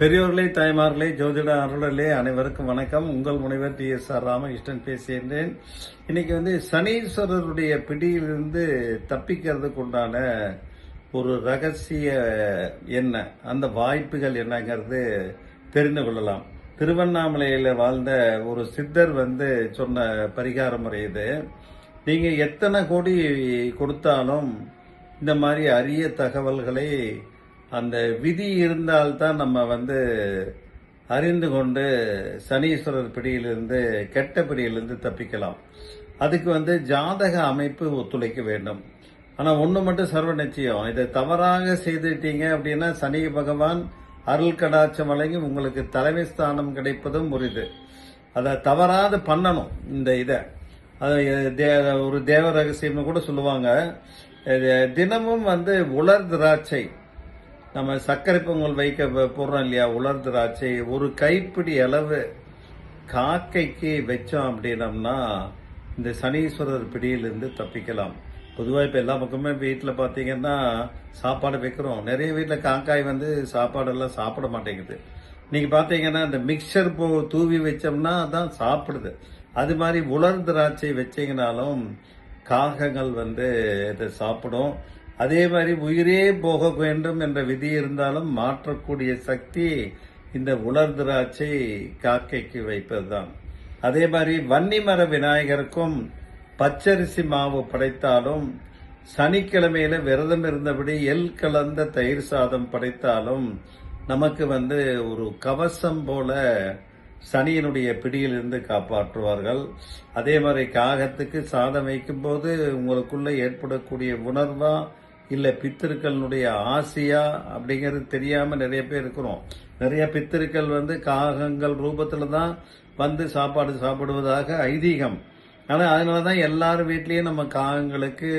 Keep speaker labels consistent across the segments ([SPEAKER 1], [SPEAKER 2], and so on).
[SPEAKER 1] பெரியோர்களே தாய்மார்களே ஜோதிட அருளர்களே அனைவருக்கும் வணக்கம். உங்கள் முனைவர் டி எஸ் ஆர் ராமகிருஷ்ணன் பேசுகின்றேன் இன்னைக்கு வந்து சனீஸ்வரருடைய பிடியிலிருந்து தப்பிக்கிறதுக்கு உண்டான ஒரு ரகசிய என்ன அந்த வாய்ப்புகள் என்னங்கிறது தெரிந்து கொள்ளலாம். திருவண்ணாமலையில் வாழ்ந்த ஒரு சித்தர் வந்து சொன்ன பரிகார முறை இது. நீங்கள் எத்தனை கோடி கொடுத்தாலும் இந்த மாதிரி அரிய தகவல்களை அந்த விதி இருந்தால்தான் நம்ம வந்து அறிந்து கொண்டு சனீஸ்வரர் பிடியிலிருந்து கெட்ட பிடியிலிருந்து தப்பிக்கலாம். அதுக்கு வந்து ஜாதக அமைப்பு ஒத்துழைக்க வேண்டும். ஆனால் ஒன்று மட்டும் சர்வ நிச்சயம். இதை தவறாக செய்துட்டீங்க அப்படின்னா சனி பகவான் அருள் கடாட்சம் வழங்கி உங்களுக்கு தலைமை ஸ்தானம் கிடைப்பதும் உரிது அதை தவறாது பண்ணணும் இந்த இதை. அது தே- ஒரு தேவ ரகசியம்னு கூட சொல்லுவாங்க. இது தினமும் வந்து உலர் திராட்சை. நம்ம சர்க்கரை பொங்கல் வைக்க போடுறோம் இல்லையா? உலர் திராட்சை. ஒரு கைப்பிடி அளவு காக்கைக்கு வச்சோம் அப்படின்னம்னா இந்த சனீஸ்வரர் பிடியிலிருந்து தப்பிக்கலாம். பொதுவாக இப்போ எல்லா பக்கமே வீட்டில் பார்த்தீங்கன்னா சாப்பாடு வைக்கிறோம். நிறைய வீட்டில் காக்காய் வந்து சாப்பாடெல்லாம் சாப்பிட மாட்டேங்குது. நீங்கள் பார்த்தீங்கன்னா இந்த மிக்சர் போ தூவி வச்சோம்னா தான் சாப்பிடுது. அது மாதிரி உலர் திராட்சை வச்சிங்கனாலும் காகங்கள் வந்து இதை சாப்பிடும். அதே மாதிரி உயிரே போக வேண்டும் என்ற விதி இருந்தாலும் மாற்றக்கூடிய சக்தி இந்த உலர் திராட்சை காக்கைக்கு வைப்பதுதான். அதே மாதிரி வன்னிமர விநாயகருக்கும் பச்சரிசி மாவு படைத்தாலும் சனிக்கிழமையில விரதம் இருந்தபடி எல் கலந்த தயிர் சாதம் படைத்தாலும் நமக்கு வந்து ஒரு கவசம் போல சனியினுடைய பிடியிலிருந்து காப்பாற்றுவார்கள். அதே மாதிரி காகத்துக்கு சாதம் வைக்கும்போது உங்களுக்குள்ள ஏற்படக்கூடிய உணர்வா இல்லை பித்திருக்களுடைய ஆசையா அப்படிங்கிறது தெரியாம நிறைய பேர் இருக்கிறோம். நிறைய பித்திருக்கள் வந்து காகங்கள் ரூபத்தில் தான் வந்து சாப்பாடு சாப்பிடுவதாக ஐதீகம். ஆனால் அதனால தான் எல்லாரும் வீட்லேயும் நம்ம காகங்களுக்கு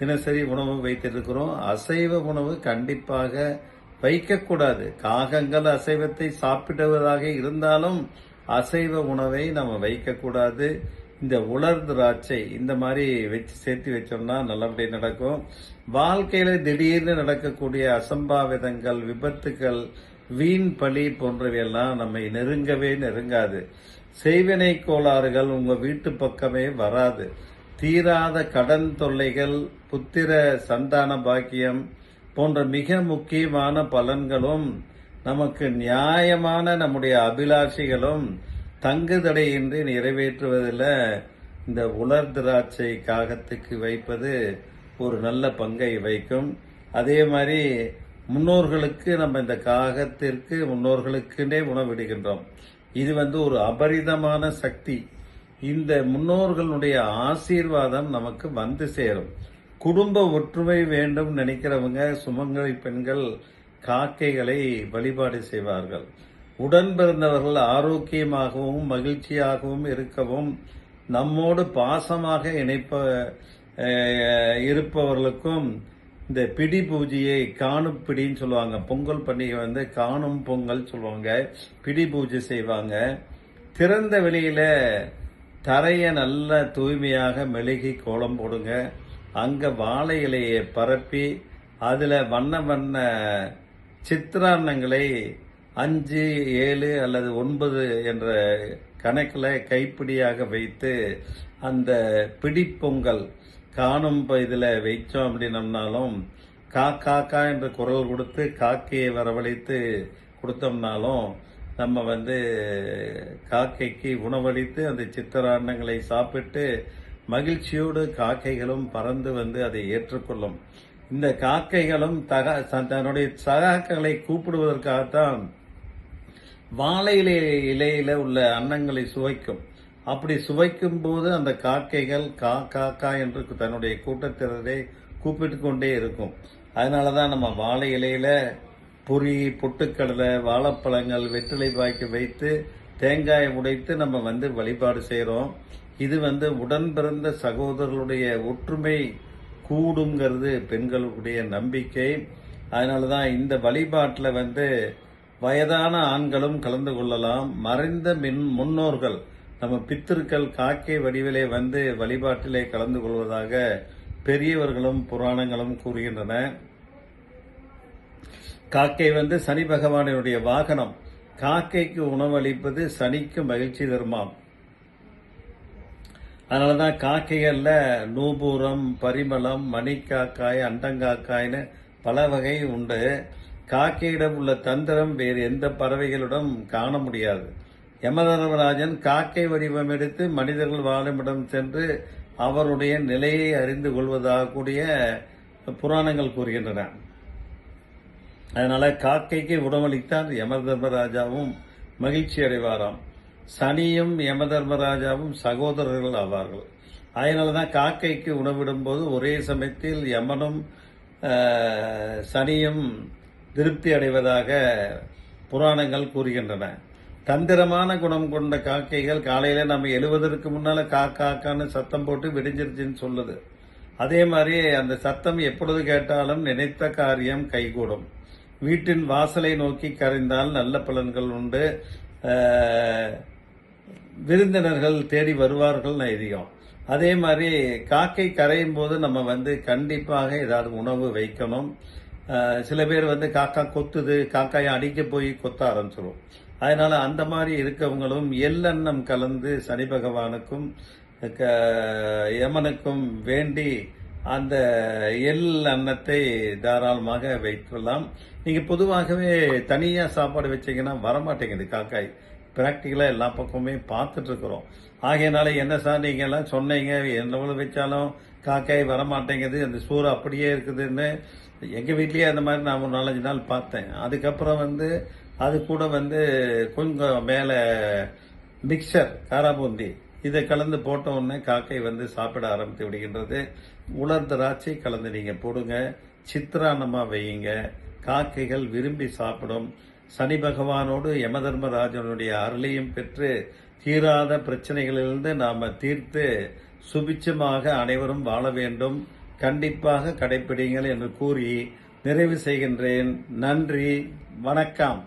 [SPEAKER 1] தினசரி உணவு வைத்திருக்கிறோம். அசைவ உணவு கண்டிப்பாக வைக்கக்கூடாது. காகங்கள் அசைவத்தை சாப்பிடுவதாக இருந்தாலும் அசைவ உணவை நம்ம வைக்கக்கூடாது. இந்த உலர் திராட்சை இந்த மாதிரி வச்சு சேர்த்து வச்சோம்னா நல்லபடி நடக்கும். வாழ்க்கையில திடீர்னு நடக்கக்கூடிய அசம்பாவிதங்கள் விபத்துக்கள் வீண் பழி போன்றவையெல்லாம் நம்மை நெருங்கவே நெருங்காது. செய்வினை கோளாறுகள் உங்க வீட்டு பக்கமே வராது. தீராத கடன் தொல்லைகள் புத்திர சந்தான பாக்கியம் போன்ற மிக முக்கியமான பலன்களும் நமக்கு நியாயமான நம்முடைய அபிலாஷைகளும் தங்குதடையின்றி நிறைவேற்றுவதில் இந்த உலர் திராட்சை காகத்துக்கு வைப்பது ஒரு நல்ல பங்கை வைக்கும். அதே மாதிரி முன்னோர்களுக்கு நம்ம இந்த காகத்திற்கு முன்னோர்களுக்குன்னே உணவிடுகின்றோம். இது வந்து ஒரு அபரிதமான சக்தி. இந்த முன்னோர்களுடைய ஆசீர்வாதம் நமக்கு வந்து சேரும். குடும்ப ஒற்றுமை வேண்டும் நினைக்கிறவங்க சுமங்கலி பெண்கள் காக்கைகளை வழிபாடு செய்வார்கள். உடன் பிறந்தவர்கள் ஆரோக்கியமாகவும் மகிழ்ச்சியாகவும் இருக்கவும் நம்மோடு பாசமாக இணைப்ப இருப்பவர்களுக்கும் இந்த பிடி பூஜையை காணும் பிடின்னு சொல்லுவாங்க. பொங்கல் பண்டிகை வந்து காணும் பொங்கல் சொல்லுவாங்க. பிடி பூஜை செய்வாங்க. திறந்த வெளியில தரையை நல்ல தூய்மையாக மெழுகி கோலம் போடுங்க. அங்க வாழை இலையை பரப்பி அதுல வண்ண வண்ண சித்திரான்னங்களை அஞ்சு ஏழு அல்லது ஒன்பது என்ற கணக்கில் கைப்பிடியாக வைத்து அந்த பிடிப்பொங்கல் காணும் இதில் வைச்சோம் அப்படின்னம்னாலும் கா கா கா என்ற குரல் கொடுத்து காக்கையை வரவழைத்து கொடுத்தோம்னாலும் நம்ம வந்து காக்கைக்கு உணவளித்து அந்த சித்திராண்டங்களை சாப்பிட்டு மகிழ்ச்சியோடு காக்கைகளும் பறந்து வந்து அதை ஏற்றுக்கொள்ளும். இந்த காக்கைகளும் தக தன்னுடைய சகாக்களை கூப்பிடுவதற்காகத்தான் வாழை இலை இலையில உள்ள அன்னங்களை சுவைக்கும். அப்படி சுவைக்கும் போது அந்த காக்கைகள் கா கா கா என்று தன்னுடைய கூட்டத்தினரை கூப்பிட்டு கொண்டே இருக்கும். அதனால தான் நம்ம வாழை இலையில பொரி பொட்டுக்கடலை வாழைப்பழங்கள் வெற்றிலை பாய்க்கு வைத்து தேங்காயை உடைத்து நம்ம வந்து வழிபாடு செய்கிறோம் இது வந்து உடன் பிறந்த சகோதரர்களுடைய ஒற்றுமை கூடுங்கிறது பெண்களுடைய நம்பிக்கை. அதனால தான் இந்த வழிபாட்டில் வந்து வயதான ஆண்களும் கலந்து கொள்ளலாம். மறைந்த மின் முன்னோர்கள் நம்ம பித்திருக்கள் காக்கை வடிவிலே வந்து வழிபாட்டிலே கலந்து கொள்வதாக பெரியவர்களும் புராணங்களும் கூறுகின்றன. காக்கை வந்து சனி பகவானினுடைய வாகனம். காக்கைக்கு உணவளிப்பது சனிக்கு மகிழ்ச்சி தருமாம். அதனாலதான் காக்கைகளில் நூபூரம் பரிமளம் மணிக்காக்காய் அண்டங்காக்காய்னு பல வகை உண்டு. காக்கையிடம் உள்ள தந்திரம் வேறு எந்த பறவைகளிடம் காண முடியாது. யமதர்மராஜன் காக்கை வடிவம் எடுத்து மனிதர்கள் வாழுமிடம் சென்று அவருடைய நிலையை அறிந்து கொள்வதாக கூடிய புராணங்கள் கூறுகின்றன. அதனால காக்கைக்கு உணவளித்தால் யமதர்மராஜாவும் மகிழ்ச்சி அடைவாராம். சனியும் யமதர்மராஜாவும் சகோதரர்கள் ஆவார்கள். அதனால தான் காக்கைக்கு உணவிடும்போது ஒரே சமயத்தில் யமனும் சனியும் திருப்தி அடைவதாக புராணங்கள் கூறுகின்றன. தந்திரமான குணம் கொண்ட காக்கைகள் காலையில நம்ம எழுவதற்கு முன்னால காக்காக்கான்னு சத்தம் போட்டு விடிஞ்சிருச்சுன்னு சொல்லுது. அதே மாதிரி அந்த சத்தம் எப்பொழுது கேட்டாலும் நினைத்த காரியம் கைகூடும். வீட்டின் வாசலை நோக்கி கரைந்தால் நல்ல பலன்கள் உண்டு. விருந்தினர்கள் தேடி வருவார்கள் ஐதீகம் அதே மாதிரி காக்கை கரையும் போது நம்ம வந்து கண்டிப்பாக ஏதாவது உணவு வைக்கணும். சில பேர் வந்து காக்கா கொத்துது காக்காயை அடிக்க போய் கொத்த ஆரம்பிச்சிடும் அதனால அந்த மாதிரி இருக்கவங்களும் எல்லெண்ணம் கலந்து சனி பகவானுக்கும் க- யமனுக்கும் வேண்டி அந்த எள் அன்னத்தை தாராளமாக வைக்கலாம் நீங்கள் பொதுவாகவே தனியாக சாப்பாடு வச்சீங்கன்னா வரமாட்டேங்குது காக்காய். ப்ராக்டிக்கலாக எல்லா பக்கமுமே பார்த்துட்டு இருக்கிறோம் ஆகையனால என்ன சார் நீங்கள் எல்லாம் சொன்னீங்க எவ்வளவு வச்சாலும் காக்காய் வரமாட்டேங்குது அந்த சூறு அப்படியே இருக்குதுன்னு எங்கள் வீட்லேயே அந்த மாதிரி நான் ஒரு நாலஞ்சு நாள் பார்த்தேன். அதுக்கப்புறம் வந்து அது கூட வந்து கொஞ்சம் மேலே மிக்சர் காராபூந்தி இதை கலந்து போட்ட உடனே காக்கை வந்து சாப்பிட ஆரம்பித்து விடுகின்றது. உலர் திராட்சை கலந்து நீங்கள் போடுங்க சித்திரானமாக வையுங்க. காக்கைகள் விரும்பி சாப்பிடும். சனி பகவானோடு யமதர்மராஜனுடைய அருளையும் பெற்று தீராத பிரச்சனைகளிலிருந்து நாம தீர்த்து சுபிச்சமாக அனைவரும் வாழ வேண்டும். கண்டிப்பாக கடைப்பிடிங்கள் என்று கூறி நிறைவு செய்கின்றேன். நன்றி. வணக்கம்.